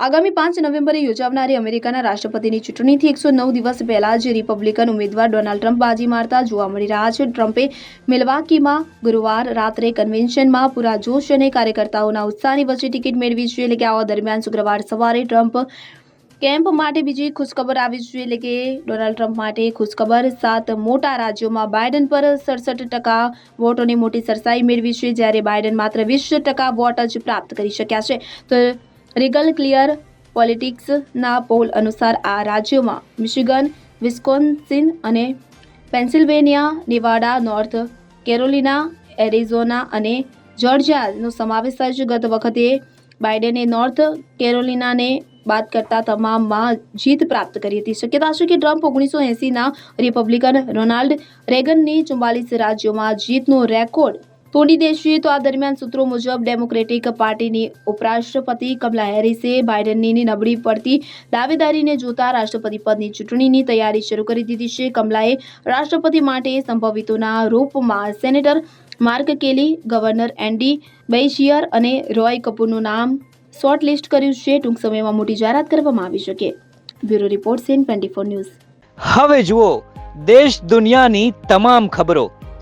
આગામી પાંચ નવેમ્બરે યોજાનારી અમેરિકાના રાષ્ટ્રપતિની ચૂંટણીથી એકસો નવ દિવસ પહેલા જ રિપબ્લિકન ઉમેદવાર ડોનાલ્ડ ટ્રમ્પ બાજી મારતા જોવા મળી રહ્યા છે. ટ્રમ્પે મિલવાકીમાં ગુરુવાર રાત્રે કન્વેન્શનમાં પૂરા જોશ અને કાર્યકર્તાઓના ઉત્સાહની વચ્ચે ટિકિટ મેળવી છે. એટલે કે આવા દરમિયાન શુક્રવાર સવારે ટ્રમ્પ કેમ્પ માટે બીજી ખુશખબર આવી છે. એટલે કે ડોનાલ્ડ ટ્રમ્પ માટે ખુશખબર સાત મોટા રાજ્યોમાં બાઇડન પર સડસઠ ટકા વોટોની મોટી સરસાઈ મેળવી છે. જ્યારે બાઇડન માત્ર વીસ ટકા વોટ જ પ્રાપ્ત કરી શક્યા છે. તો રીગલ ક્લિયર પોલિટિક્સના પોલ અનુસાર આ રાજ્યોમાં મિશિગન, વિસ્કોન્સિન અને Pennsylvania, Nevada, North Carolina, Arizona અને જોર્જિયાનો સમાવેશ થાય છે. ગત વખતે બાઇડેને નોર્થ કેરોલિનાને બાદ કરતા તમામમાં જીત પ્રાપ્ત કરી હતી. શક્યતા છે કે ટ્રમ્પ ઓગણીસો એંસીના રિપબ્લિકન રોનાલ્ડ રેગનની ચુમ્બાલીસ રાજ્યોમાં જીતનો રેકોર્ડ તોડી દેશીએ તો આ દરમિયાન સૂત્રો મુજબ ડેમોક્રેટિક પાર્ટીની ઉપરાષ્ટ્રપતિ કમલા હેરિસે બાઇડનની નબળી પડતી દાવેદારીને જોતા રાષ્ટ્રપતિ પદની ચૂંટણીની તૈયારી શરૂ કરી દીધી છે. કમલાએ રાષ્ટ્રપતિ માટે સંભવિતોના રૂપમાં senator Mark Kelly governor Andy Beshear અને રોય કપૂરનું નામ શોર્ટ લિસ્ટ કર્યું છે. ટૂંક સમયમાં મોટી જાહેરાત કરવામાં આવી શકે. Bureau report CN twenty four news. હવે જુઓ, દેશ દુનિયાની તમામ ખબરો.